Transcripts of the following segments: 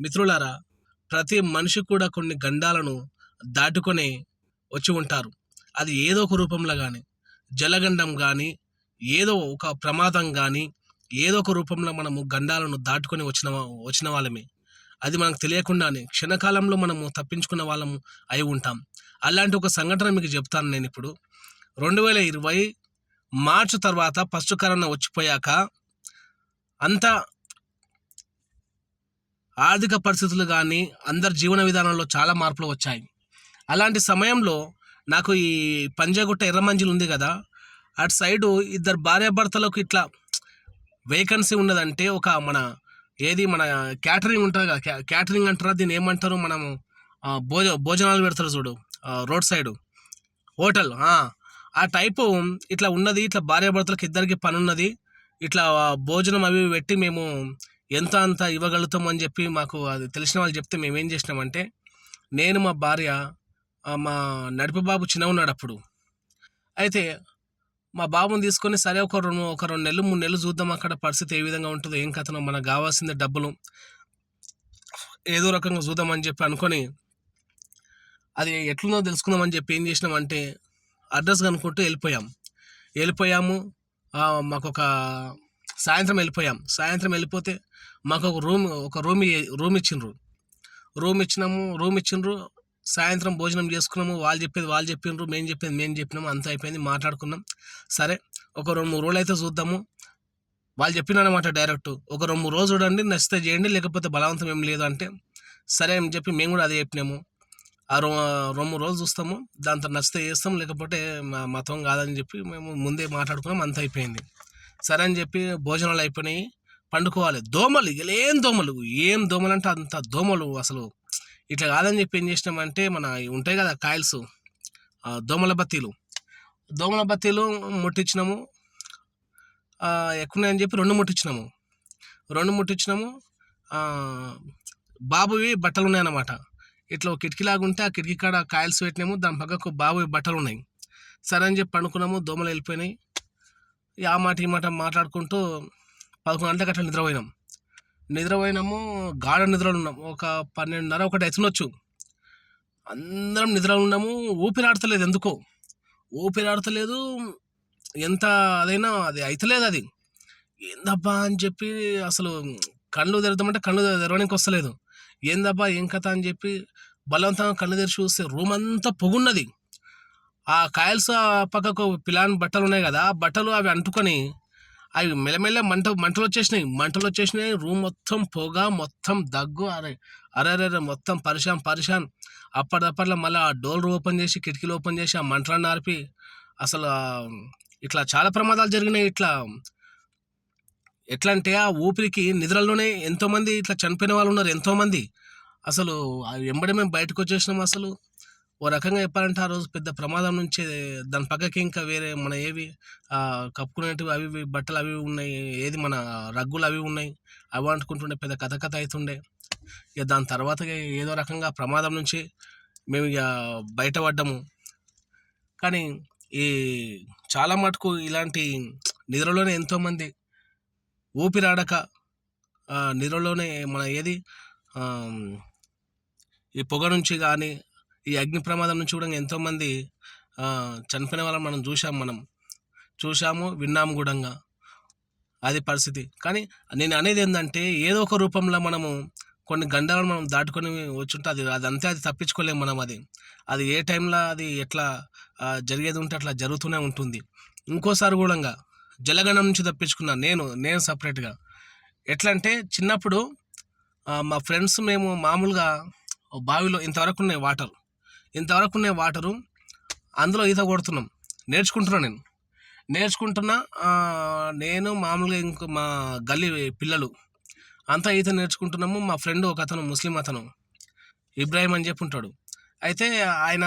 మిత్రులారా ప్రతి మనిషి కూడా కొన్ని గండాలను దాటుకొని వచ్చి ఉంటారు. అది ఏదో ఒక రూపంలో కానీ జలగండం కానీ ఏదో ఒక ప్రమాదం కానీ ఏదో ఒక రూపంలో మనము గండాలను దాటుకొని వచ్చిన వచ్చిన వాళ్ళమే. అది మనకు తెలియకుండానే క్షణకాలంలో మనము తప్పించుకున్న వాళ్ళము అయి ఉంటాం. అలాంటి ఒక సంఘటన మీకు చెప్తాను నేను ఇప్పుడు. రెండు వేల ఇరవై మార్చ్ తర్వాత ఫస్ట్ కరోనా వచ్చిపోయాక అంతా ఆర్థిక పరిస్థితులు కానీ అందరి జీవన విధానంలో చాలా మార్పులు వచ్చాయి. అలాంటి సమయంలో నాకు ఈ పంజాగుట్ట ఎర్రమంజిల్ ఉంది కదా అటు సైడు ఇద్దరు భార్యాభర్తలకు ఇట్లా వేకెన్సీ ఉన్నదంటే ఒక మన ఏది మన క్యాటరింగ్ ఉంటుంది కదా క్యాటరింగ్ అంటారా దీన్ని ఏమంటారు మనము భోజ భోజనాలు పెడతారు చూడు రోడ్ సైడు. హోటల్ ఆ, టైపు ఇట్లా ఉన్నది ఇట్లా భార్యాభర్తలకు ఇద్దరికి పని ఉన్నది ఇట్లా భోజనం అవి పెట్టి మేము ఎంత అంత ఇవ్వగలుగుతాం అని చెప్పి మాకు అది తెలిసిన వాళ్ళు చెప్తే మేము ఏం చేసినామంటే నేను మా భార్య మా నడిపి బాబు చిన్న ఉన్నాడు అప్పుడు అయితే మా బాబుని తీసుకొని సరే ఒక రెండు ఒక రెండు నెలలు మూడు నెలలు చూద్దాం అక్కడ పరిస్థితి ఏ విధంగా ఉంటుందో ఏం కథనో మనకు కావాల్సింది డబ్బులు. ఏదో రకంగా చూద్దామని చెప్పి అనుకొని అది ఎట్లుందో తెలుసుకుందామని చెప్పి ఏం చేసినామంటే అడ్రస్ కనుక్కుంటూ వెళ్ళిపోయాం. వెళ్ళిపోయాము. మాకు ఒక సాయంత్రం వెళ్ళిపోయాం. సాయంత్రం వెళ్ళిపోతే మాకు ఒక రూమ్ ఒక రూమ్ రూమ్ ఇచ్చిండ్రు. రూమ్ ఇచ్చినాము రూమ్ ఇచ్చిండ్రు. సాయంత్రం భోజనం చేసుకున్నాము. వాళ్ళు చెప్పేది వాళ్ళు చెప్పిండ్రు మేము చెప్పేది మేము చెప్పినాము. అంతా అయిపోయింది మాట్లాడుకున్నాం. సరే ఒక రెండు మూడు రోజులు అయితే చూద్దాము. వాళ్ళు చెప్పినమాట డైరెక్ట్. ఒక రెండు మూడు రోజులు చూడండి నచ్చితే చేయండి లేకపోతే బలవంతం ఏం లేదు అంటే సరే అని చెప్పి మేము కూడా అదే చెప్పినాము. ఆ రో రెండు మూడు రోజులు చూస్తాము. దాంతో నచ్చితే చేస్తాం లేకపోతే మా మతం కాదని చెప్పి మేము ముందే మాట్లాడుకున్నాం అంత అయిపోయింది. సరే అని చెప్పి భోజనాలు అయిపోయినాయి. పండుకోవాలి. దోమలు ఏం దోమలు. ఏం దోమలు అంటే అంత దోమలు అసలు. ఇట్లా కాదని చెప్పి ఏం చేసినామంటే మన ఉంటాయి కదా కాయల్స్ దోమల బత్తీలు. దోమల బత్తీలు ముట్టించినాము. ఆ, చెప్పి రెండు ముట్టించినాము. రెండు ముట్టించినాము. బాబువి బట్టలు ఉన్నాయన్నమాట. ఇట్లా ఒక కిటికీలాగా ఉంటే ఆ కిటికీ కాడ కాయల్స్ పెట్టినాము. దాని పక్కకు బాబువి బట్టలు ఉన్నాయి. సరే అని చెప్పి పండుకున్నాము. దోమలు వెళ్ళిపోయినాయి. ఆ మాట ఈ మాట మాట్లాడుకుంటూ పదకొండు గంటలకు అట్లా నిద్రపోయినాం. నిద్రపోయినాము గాఢ నిద్రలో ఉన్నాం. ఒక పన్నెండున్నర ఒకటి అవుతుండొచ్చు అందరం నిద్రలో ఉన్నాము. ఊపిరాడతలేదు ఎందుకో. ఊపిరాడతలేదు. ఎంత అదైనా అది అయితలేదు అది. ఏందబ్బా అని చెప్పి అసలు కళ్ళు తెరుదామంటే కళ్ళు తెరవడానికి వస్తలేదు. ఏందబ్బా ఏం కథ అని చెప్పి బలవంతంగా కళ్ళు తెరిచి చూస్తే రూమ్ అంతా పొగున్నది. ఆ కాయల్స్ ఆ పక్కకు పిలాన్ బట్టలు ఉన్నాయి కదా ఆ బట్టలు అవి అంటుకొని అవి మెల్లమెల్ల మంట మంటలు వచ్చేసినాయి మంటలు వచ్చేసినాయి రూమ్ మొత్తం పొగ మొత్తం దగ్గు అరే అరే అరే మొత్తం పరిశాన్ పరిశాన్. అప్పటిదప్పట్లో మళ్ళీ ఆ డోర్ ఓపెన్ చేసి కిటికీలు ఓపెన్ చేసి ఆ మంటలను నార్పి అసలు ఇట్లా చాలా ప్రమాదాలు జరిగినాయి. ఇట్లా ఎట్లా అంటే ఆ ఊపిరికి నిద్రలోనే ఎంతోమంది ఇట్లా చనిపోయిన వాళ్ళు ఉన్నారు ఎంతోమంది. అసలు ఎంబడి మేము బయటకు వచ్చేసినాం అసలు. ఓ రకంగా చెప్పాలంటే ఆ రోజు పెద్ద ప్రమాదం నుంచి దాని పక్కకి ఇంకా వేరే మన ఏవి కప్పుకునేటివి అవి ఇవి బట్టలు అవి ఉన్నాయి ఏది మన రగ్గులు అవి ఉన్నాయి అవి అంటుకుంటుండే పెద్ద కథ కథ అవుతుండే ఇక దాని తర్వాత ఏదో రకంగా ప్రమాదం నుంచి మేము ఇక బయటపడ్డాము. కానీ ఈ చాలా మటుకు ఇలాంటి నిద్రలోనే ఎంతోమంది ఊపిరాడక నిద్రలోనే మన ఏది ఈ పొగ నుంచి కానీ ఈ అగ్ని ప్రమాదం నుంచి కూడా ఎంతోమంది చనిపోయిన వాళ్ళని మనం చూసాం మనం. చూసాము విన్నాము కూడా అది పరిస్థితి. కానీ నేను అనేది ఏంటంటే ఏదో ఒక రూపంలో మనము కొన్ని గండాలను మనం దాటుకొని వచ్చుంటే అది అదంతే అది తప్పించుకోలేము మనం అది. అది ఏ టైంలో అది ఎట్లా జరిగేది ఉంటే అట్లా జరుగుతూనే ఉంటుంది. ఇంకోసారి కూడా జలగణం నుంచి తప్పించుకున్నాను నేను నేను సపరేట్గా. ఎట్లా అంటే చిన్నప్పుడు మా ఫ్రెండ్స్ మేము మామూలుగా బావిలో ఇంతవరకు ఉన్నాయి వాటర్. ఇంతవరకు ఉన్నాయి వాటరు అందులో ఈత కొడుతున్నాం. నేర్చుకుంటున్నా నేను. నేర్చుకుంటున్నా నేను మామూలుగా ఇంకో మా గల్లీ పిల్లలు అంతా ఈత నేర్చుకుంటున్నాము. మా ఫ్రెండ్ ఒక అతను ముస్లిం అతను ఇబ్రాహిం అని చెప్పి ఉంటాడు. అయితే ఆయన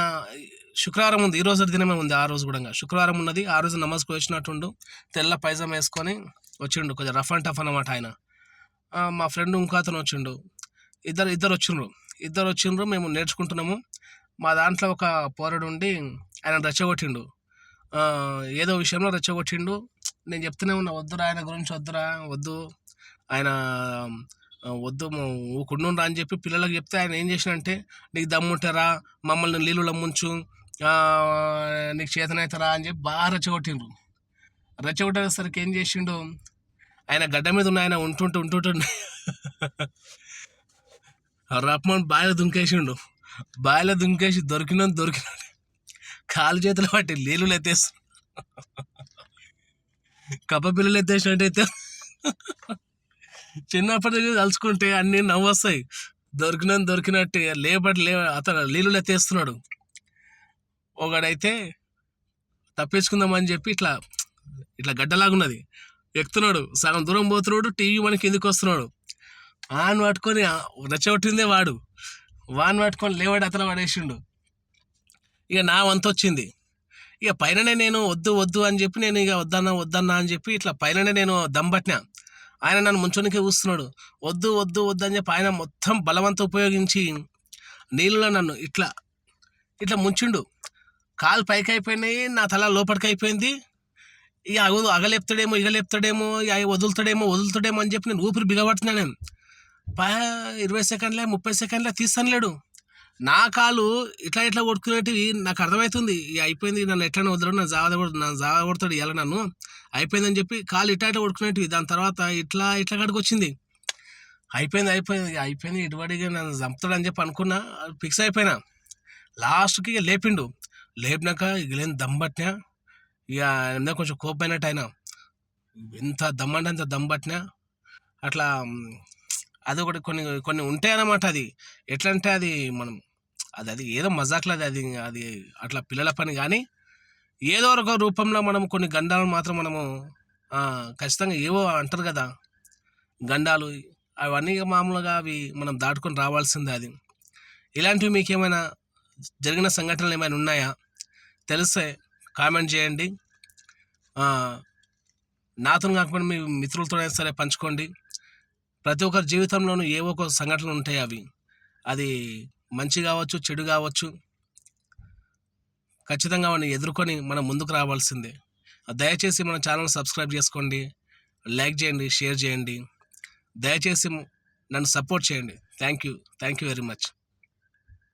శుక్రవారం ఉంది ఈ రోజు దినమే ఉంది ఆ రోజు కూడా శుక్రవారం ఉన్నది ఆ రోజు నమాజ్కి వచ్చినట్టుండు తెల్ల పైజామ వేసుకొని వచ్చిండు కొంచెం రఫ్ అండ్ టఫ్ అన్నమాట ఆయన. మా ఫ్రెండ్ ఇంకో అతను వచ్చిండు. ఇద్దరు ఇద్దరు వచ్చిండ్రు. ఇద్దరు వచ్చిండ్రు మేము నేర్చుకుంటున్నాము. మా దాంట్లో ఒక పోరడు ఉండి ఆయన రెచ్చగొట్టిండు. ఏదో విషయంలో రెచ్చగొట్టిండు. నేను చెప్తూనే ఉన్నా వద్దురా ఆయన గురించి వద్దురా వద్దు. ఆయన వద్దు ఊకుండు అని చెప్పి పిల్లలకు చెప్తే ఆయన ఏం చేసినంటే నీకు దమ్ముంటారా మమ్మల్ని నీళ్ళు లమ్ముంచు నీకు చేతనవుతారా అని చెప్పి బాగా రెచ్చగొట్టిండ్రు. రెచ్చగొట్టేసరికి ఏం చేసిండు? ఆయన గడ్డ మీద ఉన్న ఆయన ఉంటుంటే ఉంటుంటుండే. రప్పమని బాగా దుంకేసిండు. బాయిలో దుంకేసి దొరికిన దొరికిన కాలు చేతులు పట్టి నీళ్ళు ఎత్తేసి. కప్ప పిల్లలు ఎత్తేసినట్టయితే చిన్నప్పటి నుంచి తలుచుకుంటే అన్నీ నవ్వు వస్తాయి దొరికిన దొరికినట్టు లేబడి లే అతను నీళ్ళు ఎత్తేస్తున్నాడు. ఒకడైతే తప్పించుకుందామని చెప్పి ఇట్లా ఇట్లా గడ్డలాగున్నది. ఎక్కుతున్నాడు. సగం దూరం పోతున్నాడు టీవీ మనకి ఎందుకు వస్తున్నాడు ఆన్ పట్టుకొని రెచ్చగొట్టిందే వాడు. వాన్ పట్టుకొని లేవాడు అతను పడేసిండు. ఇక నా వంతు వచ్చింది. ఇక పైననే నేను వద్దు వద్దు అని చెప్పి నేను ఇక వద్దన్నా వద్దన్నా అని చెప్పి ఇట్లా పైననే నేను దమ్బట్టినా ఆయన నన్ను ముంచోనికే కూస్తున్నాడు. వద్దు వద్దు వద్దు అని చెప్పి ఆయన మొత్తం బలవంతం ఉపయోగించి నీళ్ళలో నన్ను ఇట్లా ఇట్లా ముంచిండు. కాలు పైకి అయిపోయినాయి నా తల లోపలికి అయిపోయింది. ఇక అగ అగలేపుతాడేమో ఇగలేపుతాడేమో ఇక వదులుతాడేమో వదులుతాడేమో అని చెప్పి నేను ఊపిరి బిగబడుతున్నాను నేను. పా ఇరవై సెకండ్లే ముప్పై సెకండ్లే తీస్తాను లేడు నా కాలు ఇట్లా ఇట్లా కొట్టుకునేటివి నాకు అర్థమవుతుంది ఇక అయిపోయింది నన్ను ఎట్లా వదలడు నన్ను జావ నన్ను జావ కొడతాడు ఎలా నన్ను. అయిపోయిందని చెప్పి కాలు ఇట్లా ఇట్లా కొట్టుకునేటివి. దాని తర్వాత ఇట్లా ఇట్లా కాడికి వచ్చింది. అయిపోయింది అయిపోయింది అయిపోయింది ఇటువడిగా నన్ను చంపుతాడు అని చెప్పి అనుకున్నా ఫిక్స్ అయిపోయినా. లాస్ట్కి ఇక లేపిండు. లేపినాక ఇగలేం లేని ఇక ఏదో కొంచెం కోపమైనట్టు అయినా. ఎంత దమ్మంటే అంత దమ్ పట్టినా. అట్లా అది ఒకటి కొన్ని కొన్ని ఉంటాయన్నమాట అది. ఎట్లా అంటే అది మనం అది అది ఏదో మజాక్లది అది అది అట్లా పిల్లల పని కానీ ఏదో ఒక రూపంలో మనం కొన్ని గండాలను మాత్రం మనము ఖచ్చితంగా ఏవో అంటారు కదా గండాలు అవన్నీ మామూలుగా అవి మనం దాటుకొని రావాల్సిందే అది. ఇలాంటివి మీకు ఏమైనా జరిగిన సంఘటనలు ఏమైనా ఉన్నాయా? తెలిస్తే కామెంట్ చేయండి. నాతో కాకపోయినా మీ మిత్రులతో సరే పంచుకోండి. ప్రతి ఒక్కరి జీవితంలోనూ ఏవో ఒక సంఘటనలు ఉంటాయి అవి. అది మంచి కావచ్చు చెడు కావచ్చు. ఖచ్చితంగా వాడిని ఎదుర్కొని మనం ముందుకు రావాల్సిందే. దయచేసి మన ఛానల్ సబ్స్క్రైబ్ చేసుకోండి. లైక్ చేయండి షేర్ చేయండి. దయచేసి నన్ను సపోర్ట్ చేయండి. Thank you. Thank you very much.